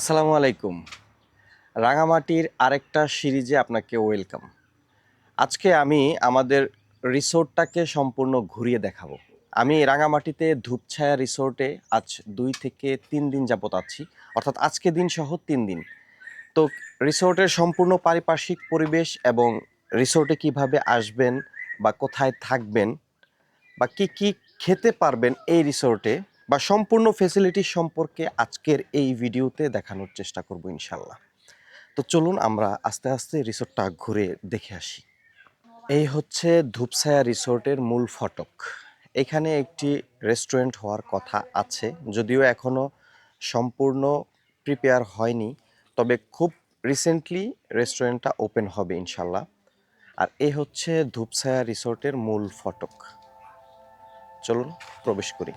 আসসালামু আলাইকুম। রাঙামাটির আরেকটা সিরিজে আপনাকে ওয়েলকাম। আজকে আমি আমাদের রিসোর্টটাকে সম্পূর্ণ ঘুরিয়ে দেখাবো। আমি রাঙামাটিতে ধূপছায়া রিসোর্টে আজ দুই থেকে তিন দিন যাবত আছি, অর্থাৎ আজকে দিন সহ তিন দিন। তো রিসোর্টের সম্পূর্ণ পারিপার্শ্বিক পরিবেশ এবং রিসোর্টে কীভাবে আসবেন বা কোথায় থাকবেন বা কি কি খেতে পারবেন এই রিসোর্টে বা সম্পূর্ণ ফেসিলিটি সম্পর্কে আজকের এই ভিডিওতে দেখানোর চেষ্টা করব ইনশাল্লাহ। তো চলুন আমরা আস্তে আস্তে রিসোর্টটা ঘুরে দেখে আসি। এই হচ্ছে ধূপসায়া রিসোর্টের মূল ফটক। এখানে একটি রেস্টুরেন্ট হওয়ার কথা আছে, যদিও এখনও সম্পূর্ণ প্রিপেয়ার হয়নি, তবে খুব রিসেন্টলি রেস্টুরেন্টটা ওপেন হবে ইনশাল্লাহ। আর এই হচ্ছে ধূপসায়া রিসোর্টের মূল ফটক। চলুন প্রবেশ করি।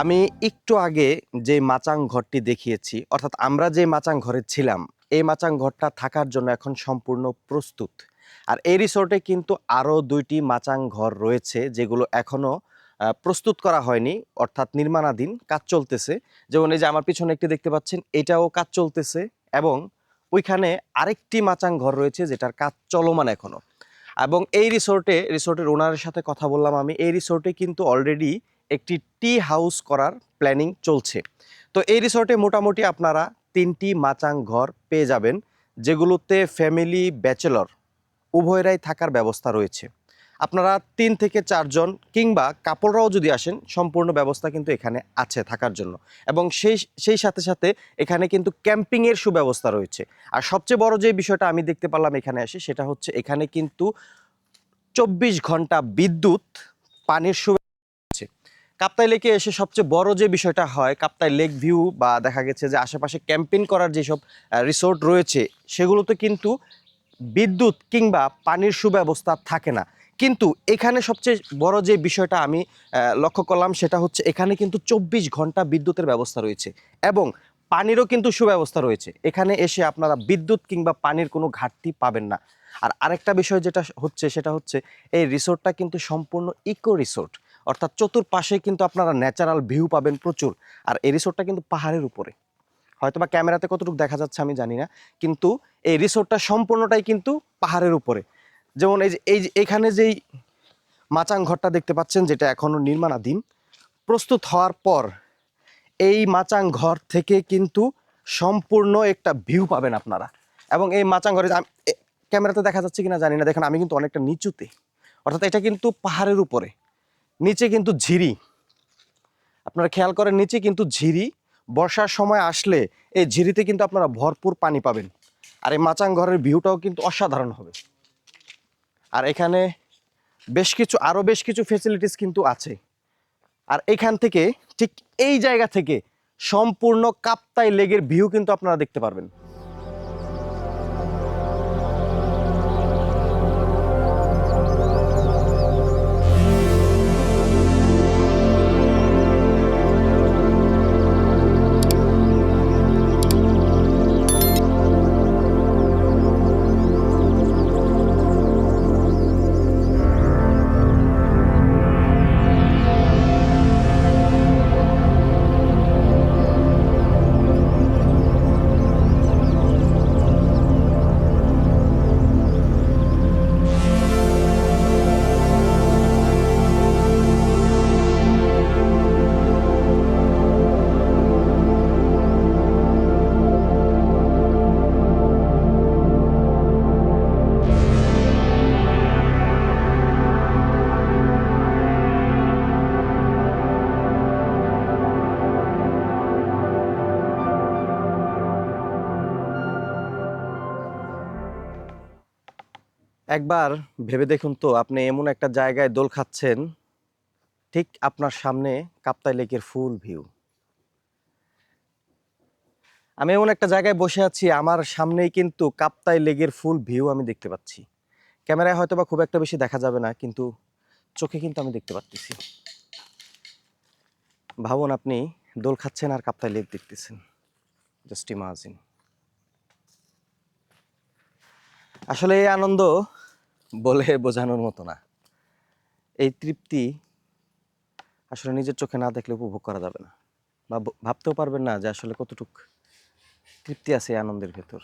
আমি একটু আগে যে মাচাং ঘরটি দেখিয়েছি, অর্থাৎ আমরা যে মাচাং ঘরে ছিলাম, এই মাচাং ঘরটা থাকার জন্য এখন সম্পূর্ণ প্রস্তুত। আর এই রিসোর্টে কিন্তু আরও দুইটি মাচাং ঘর রয়েছে, যেগুলো এখনও প্রস্তুত করা হয়নি, অর্থাৎ নির্মাণাধীন, কাজ চলতেছে। যেমন এই যে আমার পিছনে একটি দেখতে পাচ্ছেন, এটাও কাজ চলতেছে এবং ওইখানে আরেকটি মাচাং ঘর রয়েছে, যেটার কাজ চলমান এখনও। এবং এই রিসোর্টে, রিসোর্টের ওনারের সাথে কথা বললাম আমি, এই রিসোর্টে কিন্তু অলরেডি একটি টি হাউস করার প্ল্যানিং চলছে। তো এই রিসোর্টে মোটামুটি আপনারা তিনটি মাচাং ঘর পেয়ে যাবেন, যেগুলোতে ফ্যামিলি ব্যাচেলর উভয়রাই থাকার ব্যবস্থা রয়েছে। আপনারা তিন থেকে চারজন কিংবা কাপড়রাও যদি আসেন, সম্পূর্ণ ব্যবস্থা কিন্তু এখানে আছে থাকার জন্য। এবং সেই সেই সাথে সাথে এখানে কিন্তু ক্যাম্পিংয়ের সুব্যবস্থা রয়েছে। আর সবচেয়ে বড় যে বিষয়টা আমি দেখতে পারলাম এখানে আসে সেটা হচ্ছে এখানে কিন্তু চব্বিশ ঘণ্টা বিদ্যুৎ, পানির সু কাপ্তাই লেকে এসে সবচেয়ে বড় যে বিষয়টা হয়, কাপ্তাই লেক ভিউ বা দেখা গেছে যে আশেপাশে ক্যাম্পেইন করার যেসব রিসোর্ট রয়েছে, সেগুলোতে কিন্তু বিদ্যুৎ কিংবা পানির সুব্যবস্থা থাকে না। কিন্তু এখানে সবচেয়ে বড় যে বিষয়টা আমি লক্ষ্য করলাম সেটা হচ্ছে এখানে কিন্তু চব্বিশ ঘণ্টা বিদ্যুতের ব্যবস্থা রয়েছে এবং পানিরও কিন্তু সুব্যবস্থা রয়েছে। এখানে এসে আপনারা বিদ্যুৎ কিংবা পানির কোনো ঘাটতি পাবেন না। আর আরেকটা বিষয় যেটা হচ্ছে সেটা হচ্ছে এই রিসোর্টটা কিন্তু সম্পূর্ণ ইকো রিসোর্ট অর্থাৎ চতুর্পাশে কিন্তু আপনারা ন্যাচারাল ভিউ পাবেন প্রচুর। আর এই রিসোর্টটা কিন্তু পাহাড়ের উপরে। হয়তো বা ক্যামেরাতে কতটুকু দেখা যাচ্ছে আমি জানি না, কিন্তু এই রিসোর্টটা সম্পূর্ণটাই কিন্তু পাহাড়ের উপরে। যেমন এই যে, এই এখানে যেই মাচাং ঘরটা দেখতে পাচ্ছেন, যেটা এখনও নির্মাণাধীন, প্রস্তুত হওয়ার পর এই মাচাং ঘর থেকে কিন্তু সম্পূর্ণ একটা ভিউ পাবেন আপনারা। এবং এই মাচাং ঘরে ক্যামেরাতে দেখা যাচ্ছে কিনা জানি না। দেখেন, আমি কিন্তু অনেকটা নিচুতে। অর্থাৎ এটা কিন্তু পাহাড়ের উপরে। নিচে কিন্তু ঝিরি। আপনারা খেয়াল করেন, নিচে কিন্তু ঝিরি। বর্ষার সময় আসলে এই ঝিরিতে কিন্তু আপনারা ভরপুর পানি পাবেন। আর এই মাচাং ঘরের ভিউটাও কিন্তু অসাধারণ হবে। আর এখানে বেশ কিছু আরও বেশ কিছু ফেসিলিটিস কিন্তু আছে। আর এখান থেকে ঠিক এই জায়গা থেকে সম্পূর্ণ কাপ্তাই লেগের ভিউ কিন্তু আপনারা দেখতে পারবেন। একবার ভেবে দেখুন তো, আপনি এমন একটা জায়গায় দোল খাচ্ছেন, ঠিক আপনার সামনে কাপ্তাই লেকের ফুল ভিউ। আমি এমন একটা জায়গায় বসে আছি, আমার সামনেই কিন্তু কাপ্তাই লেগের ফুল ভিউ আমি দেখতে পাচ্ছি। ক্যামেরায় হয়তো বা খুব একটা বেশি দেখা যাবে না, কিন্তু চোখে কিন্তু আমি দেখতে পাচ্ছি ভাবুন আপনি দোল খাচ্ছেন আর কাপ্তাই লেক দেখতেছেন। Just imagine. আসলে এই আনন্দ বলে বোঝানোর মতো না। এই তৃপ্তি আসলে নিজের চোখে না দেখলে উপভোগ করা যাবে না। বা ভাবতেও পারবেন না যে আসলে কতটুক তৃপ্তি আছে এই আনন্দের ভেতর।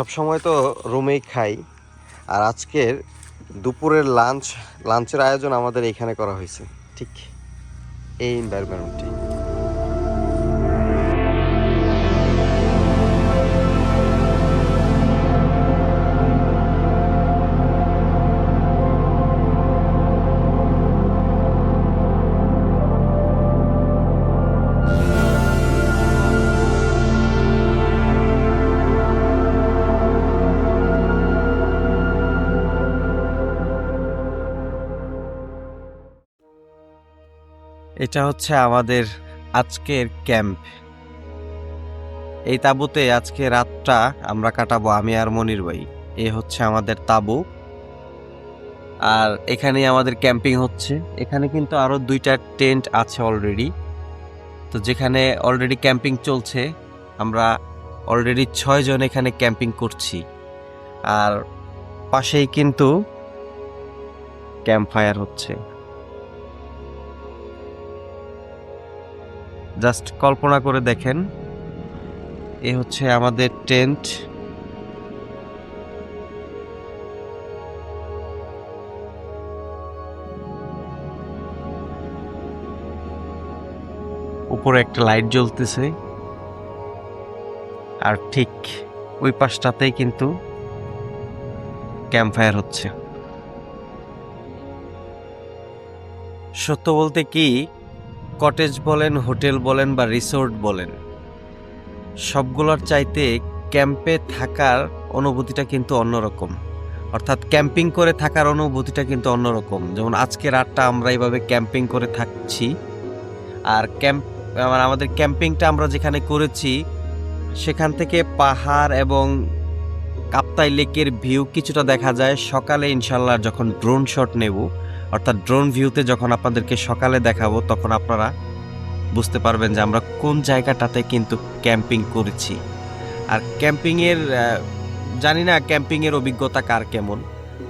সব সময় তো রুমেই খাই। আর আজকের দুপুরের লাঞ্চ, লাঞ্চের আয়োজন আমাদের এইখানে করা হয়েছে। ঠিক এই এনভায়রনমেন্টে এটা হচ্ছে আমাদের আজকের ক্যাম্প। এই তাঁবুতে আজকে রাতটা আমরা কাটাবো আমি আর মনির ভাই। এ হচ্ছে আমাদের তাঁবু। আর এখানেই আমাদের ক্যাম্পিং হচ্ছে। এখানে কিন্তু আরও দুইটা টেন্ট আছে অলরেডি। তো যেখানে অলরেডি ক্যাম্পিং চলছে, আমরা অলরেডি ছয় জন এখানে ক্যাম্পিং করছি। আর পাশেই কিন্তু ক্যাম্প ফায়ার হচ্ছে। জাস্ট কল্পনা করে দেখেন। এ হচ্ছে আমাদের টেন্ট। উপরে একটা লাইট জ্বলতেছে। আর ঠিক ওই পাশটাতেই কিন্তু ক্যাম্প ফায়ার হচ্ছে। সত্য বলতে কি কটেজ বলেন, হোটেল বলেন বা রিসোর্ট বলেন, সবগুলোর চাইতে ক্যাম্পে থাকার অনুভূতিটা কিন্তু অন্যরকম। অর্থাৎ ক্যাম্পিং করে থাকার অনুভূতিটা কিন্তু অন্যরকম। যেমন আজকে রাতটা আমরা এইভাবে ক্যাম্পিং করে থাকছি, আর ক্যাম্প মানে আমাদের ক্যাম্পিংটা আমরা যেখানে করেছি, সেখান থেকে পাহাড় এবং কাপ্তাই লেকের ভিউ কিছুটা দেখা যায়। সকালে ইনশাল্লাহ যখন ড্রোন শট নেব অর্থাৎ ড্রোন ভিউতে যখন আপনাদেরকে সকালে দেখাবো, তখন আপনারা বুঝতে পারবেন যে আমরা কোন জায়গাটাতে কিন্তু ক্যাম্পিং করেছি। আর ক্যাম্পিংয়ের জানি না ক্যাম্পিংয়ের অভিজ্ঞতা কার কেমন,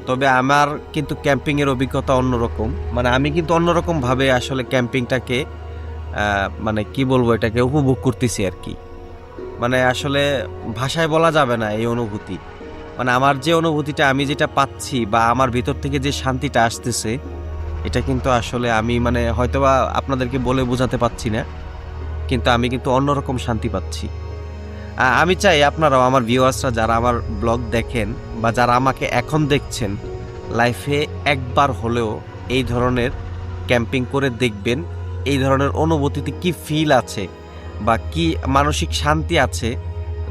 তবে আমার কিন্তু ক্যাম্পিংয়ের অভিজ্ঞতা অন্যরকম। মানে আমি কিন্তু অন্যরকমভাবে আসলে ক্যাম্পিংটাকে মানে কি বলব এটাকে উপভোগ করতেছি আর কি। মানে আসলে ভাষায় বলা যাবে না এই অনুভূতি। মানে আমার যে অনুভূতিটা, আমি যেটা পাচ্ছি বা আমার ভিতর থেকে যে শান্তিটা আসতেছে, এটা কিন্তু আসলে আমি মানে হয়তোবা আপনাদেরকে বলে বোঝাতে পারছি না, কিন্তু আমি কিন্তু অন্যরকম শান্তি পাচ্ছি। আমি চাই আপনারাও, আমার ভিউয়ার্সরা যারা আমার ব্লগ দেখেন বা যারা আমাকে এখন দেখছেন লাইফে একবার হলেও এই ধরনের ক্যাম্পিং করে দেখবেন, এই ধরনের অনুভূতিতে কি ফিল আছে বা কি মানসিক শান্তি আছে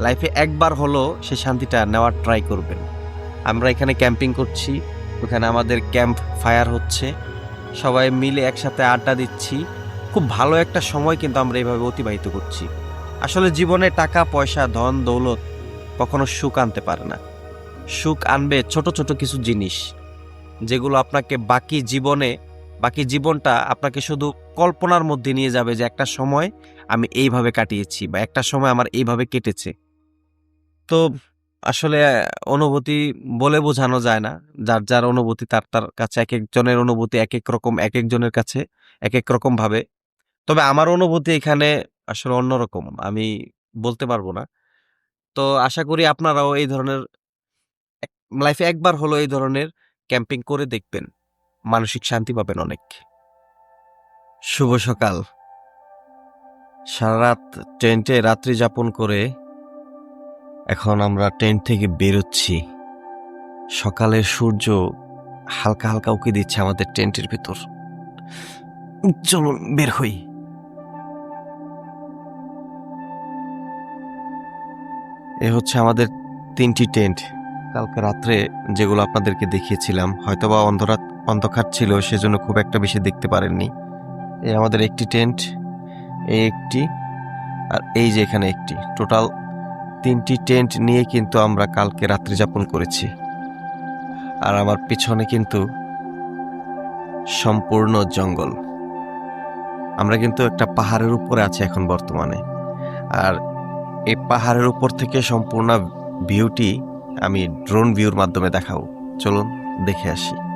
লাইফে একবার হলেও সে শান্তিটা নেওয়ার ট্রাই করবেন। আমরা এখানে ক্যাম্পিং করছি, ওখানে আমাদের ক্যাম্প ফায়ার হচ্ছে। সবাই মিলে একসাথে আড্ডা দিচ্ছি। খুব ভালো একটা সময় কিন্তু আমরা এইভাবে অতিবাহিত করছি। আসলে জীবনে টাকা, পয়সা, ধন, দৌলত কখনো সুখ আনতে পারে না। সুখ আনবে ছোট ছোট কিছু জিনিস, যেগুলো আপনাকে বাকি জীবনে, বাকি জীবনটা আপনাকে শুধু কল্পনার মধ্যে নিয়ে যাবে যে একটা সময় আমি এইভাবে কাটিয়েছি বা একটা সময় আমার এইভাবে কেটেছে। তো আসলে অনুভূতি বলে বোঝানো যায় না। যার যার অনুভূতি তার তার কাছে এক একজনের অনুভূতি এক এক রকম এক একজনের কাছে এক এক রকম ভাবে। তবে আমার অনুভূতি এখানে আসলে অন্যরকম, আমি বলতে পারব না। তো আশা করি আপনারাও এই ধরনের লাইফে একবার হলো এই ধরনের ক্যাম্পিং করে দেখবেন। মানসিক শান্তি পাবেন অনেক। শুভ সকাল। সারা রাত টেন্টে রাত্রি যাপন করে এখন আমরা টেন্ট থেকে বেরোচ্ছি। সকালের সূর্য হালকা হালকা উকি দিচ্ছে আমাদের টেন্টের ভিতর। চলুন, বের হই। এ হচ্ছে আমাদের তিনটি টেন্ট কালকে রাত্রে যেগুলো আপনাদেরকে দেখিয়েছিলাম, হয়তোবা অন্ধরাত অন্ধকার ছিল, সেজন্য খুব একটা বেশি দেখতে পারেননি। এই আমাদের একটি টেন্ট এই একটি, আর এই যে এখানে একটি। টোটাল তিনটি টেন্ট নিয়ে কিন্তু আমরা কালকে রাত্রি যাপন করেছি। আর আমার পিছনে কিন্তু সম্পূর্ণ জঙ্গল। আমরা কিন্তু একটা পাহাড়ের উপরে আছি এখন বর্তমানে। আর এই পাহাড়ের উপর থেকে সম্পূর্ণ ভিউটি আমি ড্রোন ভিউর মাধ্যমে দেখাবো। চলুন, দেখে আসি।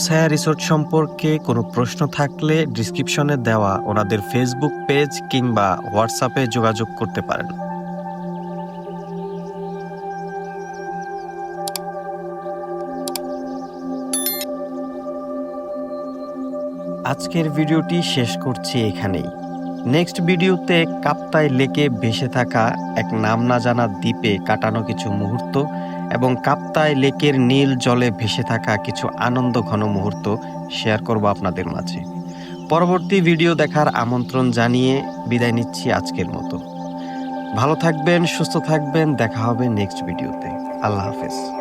ধূপছায়া রিসোর্ট সম্পর্কে কোনো প্রশ্ন থাকলে ডিসক্রিপশনে দেওয়া ওনাদের ফেসবুক পেজ কিংবা হোয়াটসঅ্যাপে যোগাযোগ করতে পারেন। আজকের ভিডিওটি শেষ করছি এখানেই। নেক্সট ভিডিওতে কাপ্তাই লেকে ভেসে থাকা এক নাম না জানা দ্বীপে কাটানো কিছু মুহূর্ত এবং কাপ্তায় লেকের নীল জলে ভেসে থাকা কিছু আনন্দ ঘন মুহূর্ত শেয়ার করব আপনাদের মাঝে। পরবর্তী ভিডিও দেখার আমন্ত্রণ জানিয়ে বিদায় নিচ্ছি আজকের মতো। ভালো থাকবেন, সুস্থ থাকবেন, দেখা হবে নেক্সট ভিডিওতে আল্লাহ হাফেজ।